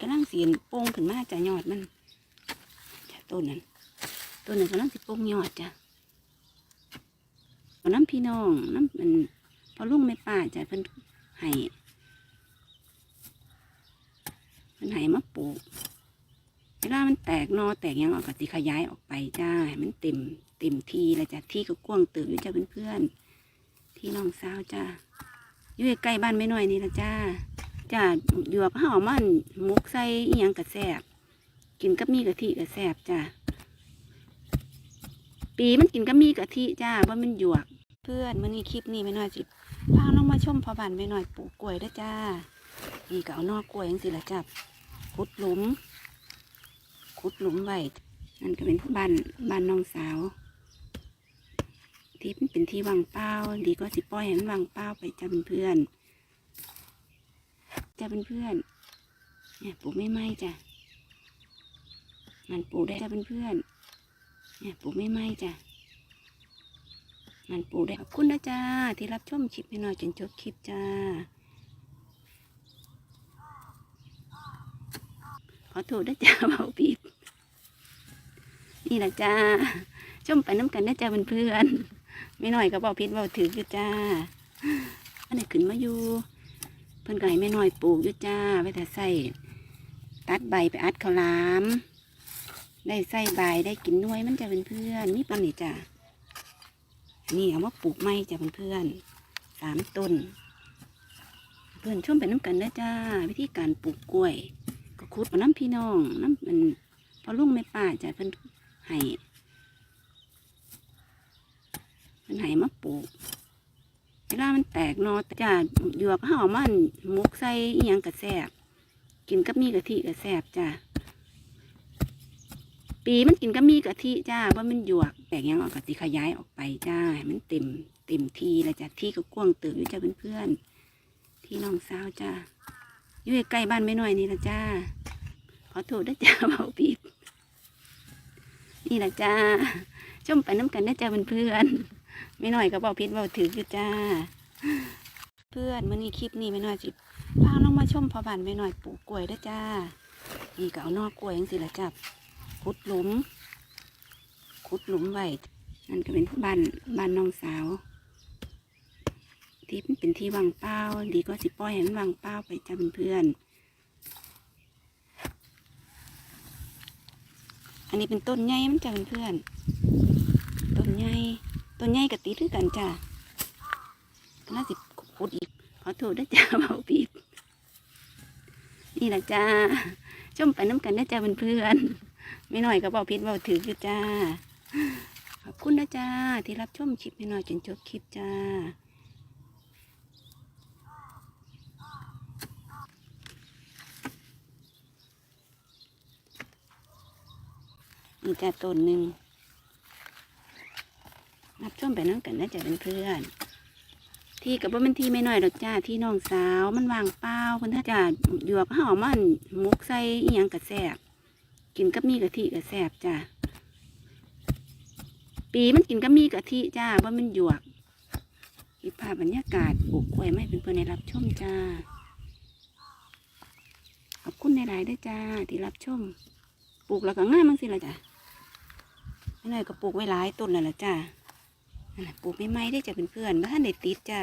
กำลังเสียนโป่งขึ้นมาจะยอดมันจ้ะต้นนั้นต้นนั้นกำลังสิโป่งยอดจ้ะเอาน้ำพี่น้องน้ำมันพอลุงไม่ป้าจ้ะเพิ่นให้เพิ่นให้มาปลูกเวลามันแตกนอแตกยังออกก็สิขยายออกไปจ้าให้มันเต็มเต็มทีแล้วจ้ะที่ก็กว้างเติบอยู่จ้ะเพื่อนๆที่น้องสาวจ้าอยู่ใกล้บ้านไม่น้อยนี่ละจ้า จ้าหยวกห่อมันมุกใส่อีหยังกระแซบกินกับมีกะทิกระแซบจ้าปีมันกินกับมีกะทิจ้าว่ามันหยวก เพื่อนมื่อนี้คลิปนี้ไม่น้อยจิพาน้องมาชมพอบ้านไม่น้อยปลูกกล้วยด้อจ้านี่ก็เอานอกกล้วยจังสิละจ้าขุดหลุมขุดหลุมไว้นั่นก็เป็นบ้านบ้านน้องสาวที่เป็นที่วางเป้าดีก็สิปล่อยให้มันวางเป้าไปจ้าเพื่อนๆ จ้าเพื่อนๆเนี่ยปลูกไม่ไหม้จ้ะมันปลูกได้จ้าเพื่อนๆเนี่ยปลูกไม่ไหม้จ้ะมันปลูกได้ขอบคุณนะจ้าที่รับชมคลิปให้หน่อยจนจบคลิปจ้าขอโทษนะจ้าเบาปีดนี่แหละจ้าชมไปน้ำกันนะจ้าเพื่อนๆไม่หน่อยก็เบาพิษเบาถือจ้าอันไหนขึ้นมาอยู่ เพิ่นก็ให้แม่น้อยปลูกยู่จ้าไว้แต่ใส่ตัดใบไปอัดข้าวหลาม ได้ใส่ใบได้กินน่วยมันจะเป็นเพื่อนนี่ปนนี่จ้านี่เอามาปลูกไม้จ้าเพื่อนสามต้น เพื่อนชมไปน้ำกันนะจ้า วิธีการปลูกกล้วย ก็คุดเอาน้ำพี่น้องน้ำมันพอลุงไม่ป้าจ้าเพิ่อนให้เพิ่อนให้มาปลูก แตกนอจ้าหยวกห่อมันมุกใส่อียังกระแซบกินกับมีกะทิกระแซบจ้าปีมันกินกับมีกะทิจ้าว่ามันหยวกแตกยังออกกะสิขยายออกไปจ้าให้มันเต็มเต็มทีแล้วจ้าที่ก็กว้างเติบอยู่จ้าเพื่อนๆที่น้องสาวจ้าอยู่ใกล้บ้านไม่น้อยนี่ละจ้าขอโทษนะจ้าเบาปีดนี่ละจ้าชมไปน้ำกันนะจ้าเพื่อนๆไม่น้อยก็บอกพิษบอกถืออยู่จ้า เพื่อนเมื่อนี้คลิปนี้ไม่น้อยจิพาน้องมาชมพอบ้านไม่น้อยปลูกกล้วยด้อจ้านี่ก็เอานอกกล้วยจังสิละจ้าขุดหลุมขุดหลุมไว้นั่นก็เป็นบ้านบ้านน้องสาว ที่เป็นที่วางเป้าดีก็สิปลอยให้มันวางเป้าไปจ้าเพื่อนอันนี้เป็นต้นใหญ่มันจ้าเพื่อนต้นใหญ่ตัวใหญ่กับตีด้วยกันจ้า น่าสิขุดอีกขอโทษนะจ้าเบาปีดนี่แหละจ้าชมไปน้ำกันนะจ้าเพื่อนๆไม่หน่อยก็เบาพิษเบาถืออยู่จ้าขอบคุณนะจ้าที่รับชมคลิปไม่หน้อยจนจบคลิปจ้านี่จ้าต้นหนึ่งรับชมไปน้องกันนะจ๊ะเป็นเพื่อนๆ ที่กับว่ามันที่ไม่น้อยดอกจ้าที่น้องสาวมันวางเปล่าเพิ่นถ้าจะหยวกห่อมันมุกใส่อีหยังกระแซบกินกับมีกะทิกระแซบจ้าปีมันกินกับมีกะทิจ้าว่ามันหยวกอีภาพบรรยากาศปลูกกล้วยไม่เป็นเพื่อนในรับชมจ้าขอบคุณในหลายด้วยจ้าที่รับชมปลูกแล้วก็ง่ายมั้งสิละจ้ะไม่น้อยก็ปลูกไว้หลายต้นแล้วละจ้า ปลูกไม่ไม้ได้จะเป็นเพื่อนบ้านในติดจ้า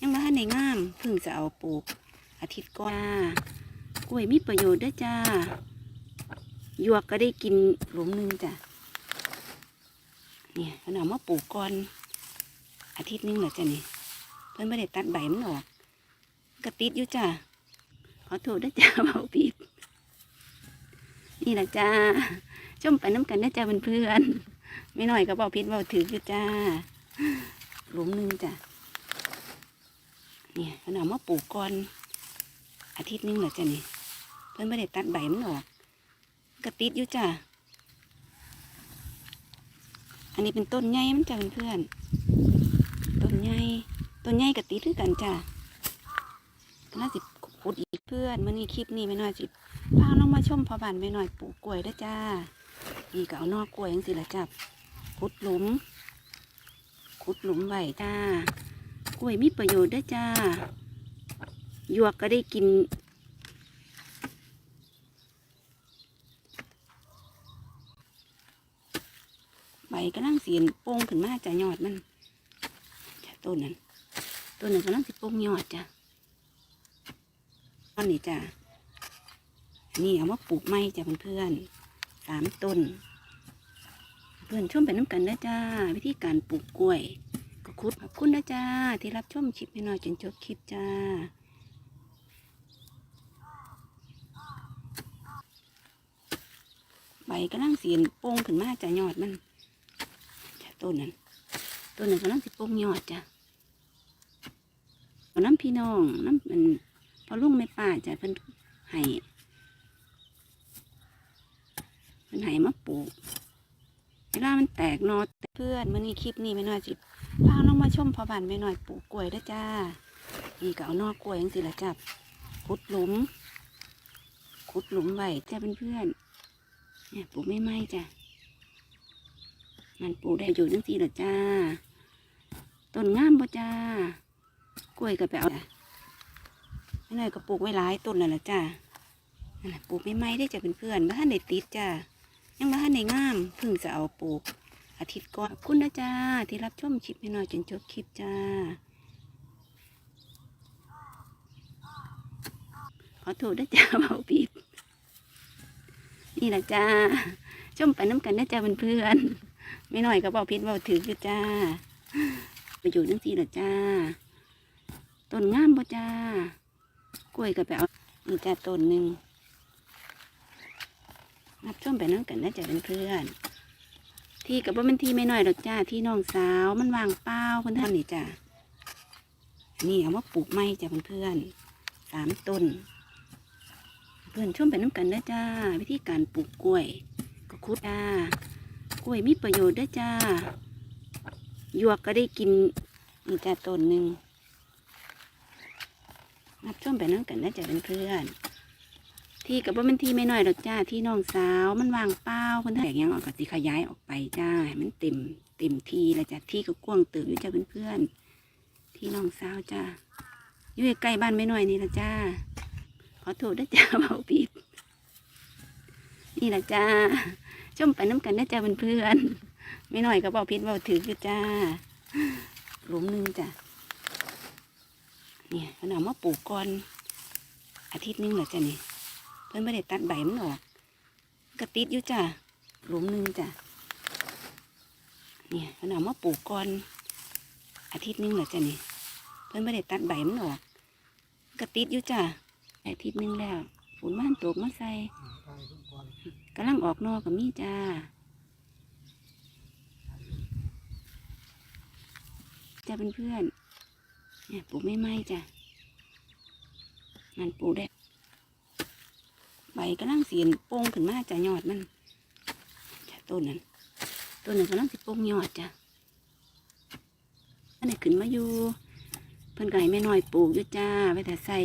ยังบ้านในงามเพิ่งจะเอาปลูก อาทิตย์ก่อนจ้ากล้วยมีประโยชน์ด้วยจ้าหยวกก็ได้กินหลุมหนึงจ้ะเนี่ยเพิ่นเอามาปลูกก่อนอาทิตย์หนึงเหรอจ้ะนี่เพิ่นไม่ได้ตัดใบมันออกก็ติดอยู่จ้าขอโทษด้วยจ้าเบาปีดนี่แหละจ้าชมไปน้ำกันนะจ้าเพื่อนๆ ไม่หน้อยก็บอกพิษบอกถืออยู่จ้า หลุมนึงจ้ะ เนี่ยเพิ่นเอามาปลูกก่อน อาทิตย์นึงเหรอจ้ะนี่ เพิ่นไม่ได้ตัดใบมันออกกระติดอยู่จ้ะ อันนี้เป็นต้นใหญ่มันจ้ะเพื่อนต้นใหญ่ต้นใหญ่กระติดด้วยกันจ้ะน่าสิขุดอีกเพื่อนมื่อนี้คลิปนี้ไม่น้อยสิพาน้องมาชมพอบานไม่น้อยปลูกกล้วยด้อจ้า อีกเอานอกกล้วยยังสิละจับขุดหลุมขุดหลุมไว้จ้ากล้วยมีประโยชน์ด้วยจ้าหยวกก็ได้กิน ใบก็นั่งเสียนโป้งขึ้นมาจะยอดมันจะต้นนั้นต้นนั้นก็นั่งสิโป้งยอดจ้ะต้นนี้จ้ะนี่เอามาปลูกไม้จ้ะเพื่อน สามต้น เพื่อนชมไปน้ำกันนะจ้า วิธีการปลูกกล้วย ก็คุดขอบคุณนะจ้า ที่รับชมคลิปให้หน่อยจนจบคลิปจ้าใบกำลังเสียนโป่งขึ้นมาจะยอดมันจ้ะต้นนั้นต้นนั้นกำลังสิโป่งยอดจ้ะเอาน้ำพี่น้องน้ำมันพอลุงไม่ป้าจ้ะเพิ่นให้ เพิ่นให้มาปลูกเวลามันแตกนอเพื่อนมันนี่คลิปนี้ไม่น้อยสิพาน้องมาชมพอบ้านไม่น้อยปลูกกล้วยด้อจ้านี่ก็เอานอกกล้วยจังสิละจับขุดหลุม ขุดหลุมไว้จ้าเพื่อนๆเนี่ยปลูกไม่ไหมจ้ะมันปลูกได้อยู่จังสิละจ้าต้นงามปะจ้ากล้วยก็ไปเอาไม่น้อยก็ปลูกไว้หลายต้นแล้วละจ้าปลูกไม่ไหมได้จ้ะเพื่อนๆบ้านเด็ดติดจ้า ยังมาให้ในงามเพิ่งจะเอาปลูก อาทิตย์ก่อนคุณนะจ้าที่รับชมคลิปให้หน่อยจนจบคลิปจ้า ขอโทษนะจ้าเบาปิดนี่แหละจ้าชมไปน้ำกันนะจ้าเพื่อนๆไม่หน่อยก็เบาพิษเบาถืออยู่จ้าไปอยู่นั่งสี่ละจ้าต้นงามบ่จ้ากล้วยก็ไปเอานี่จ้าต้นหนึ่ง รับชมไปน้ำกันนะจ๊ะเพื่อนๆที่กับว่ามันที่ไม่น้อยหรอกจ้าที่น้องสาวมันวางเป้าเพื่อนท่านนี่จ้ะนี่เอามาปลูกไม้จ้ะเพื่อนๆสามต้น เพื่อนชมไปน้ำกันนะจ้า วิธีการปลูกกล้วย ก็คุดจ้ากล้วยมีประโยชน์ด้วยจ้าหยวกก็ได้กินนี่จ้าต้นหนึ่งรับชมไปน้ำกันนะจ๊ะเพื่อนๆ ที่กับว่ามันที่ไม่น้อยหรอกจ้าที่น้องสาวมันวางเป้าเพิ่นแตกหยังออกก็สิขยายออกไปจ้าให้มันเต็มเต็มทีเลยจ้าที่ก็กว้างเติบอยู่จ้าเพื่อนๆที่น้องสาวจ้าอยู่ใกล้บ้านไม่น้อยนี่ละจ้าขอโทษด้จ้าเบาปิดนี่ละจ้าชมไปน้ำกันนะจ้าเพื่อนๆไม่น้อยก็เบาพิษเบาถือจ้าหลุมหนึงจ้าเนี่ยขนาดมาปลูกก่อนอาทิตย์นึงเหรอจ้านี่ เพิ่นไม่ได้ตัดใบมันออกกระติดอยู่จ้ะหลุมหนึ่งจ้ะเนี่ยขนาดมาปลูกก่อนอาทิตย์นึงเหรอจ้ะนี่เพิ่นไม่ได้ตัดใบมันออกกระติดอยู่จ้ะอาทิตย์นึงแล้วฝนม่านตกมาใส่กำลังออกนอกกับมีจ้าจ้าเพื่อนๆเนี่ยปลูกไม่ไหมจ้ะมันปลูกได้ ใบกำลังเสียนโป่งขึ้นมาจะยอดมันจ้ะต้นนั้นต้นนั้นกำลังสิโป่งยอดจ้ะอันนี้ขึ้นมาอยู่เพิ่นไก่แม่น้อยปลูกอยู่จ้าไว้แต่ใส่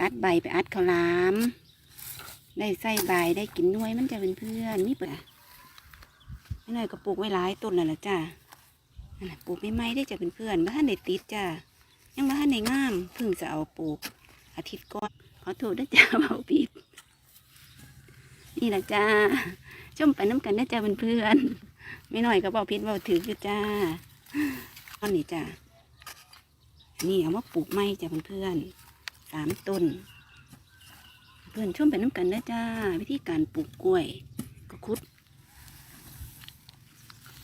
ตัดใบไปอัดข้าวหลาม ได้ใส่ใบได้กินน่วยมันจะเป็นเพื่อนนี่เปล่าแม่น้อยก็ปลูกไว้หลายต้นแล้วล่ะจ้าปลูกไม่ไม้ได้จะเป็นเพื่อนบ้านในติดจ้ายังบ้านในงามเพิ่งจะเอาปลูกอาทิตย์ก่อน ขอโทษนะจ้าเบาปิดนี่แหละจ้าชมไปน้ำกันนะจ้าเพื่อนๆไม่น้อยก็เบาพิษเบาถืออยู่จ้าต้นนี้จ้านี่เอามาปลูกไม้จ้าเพื่อนๆสามต้น เพื่อนชมไปน้ำกันนะจ้า วิธีการปลูกกล้วยก็คุด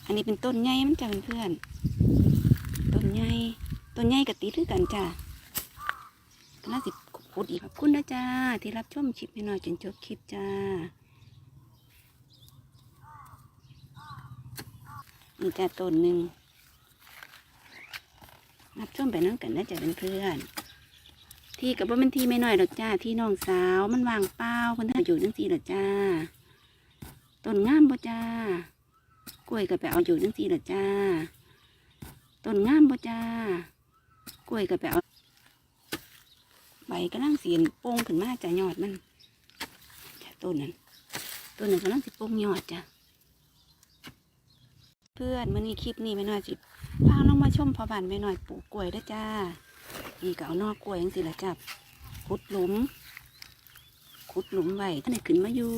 อันนี้เป็นต้นใหญ่มันจ้าเพื่อนๆต้นใหญ่ต้นใหญ่กับตีด้วยกันจ้าก็น่าสิ ขุดอีกขอบคุณนะจ้า ที่รับชมคลิปให้หน่อยจนจบคลิปจ้านี่จ้าต้นหนึ่งรับชมไปน้ำกันนะจ้าเพื่อนๆที่กับว่ามันที่ไม่น้อยหรอกจ้า ที่น้องสาวมันวางเป้าเพิ่นท่านอยู่จังสี่หรอกจ้าต้นงามบ่จ้ากล้วยก็ไปเอาอยู่จังสี่หรอกจ้าต้นงามบ่จ้ากล้วยก็ไปเอา ใบกำลังเสียนโป่งขึ้นมาจะยอดมันจ้ะต้นนั้นต้นนั้นกำลังสิโป่งยอดจ้ะเพื่อนเมื่อนี้คลิปนี้ไม่น้อยจิพาน้องมาชมพอบ้านไม่น้อยปลูกกล้วยด้วยจ้านี่ก็เอานอกกล้วยยังสิละจับขุดหลุมขุดหลุมไว้ท่านไหนขึ้นมาอยู่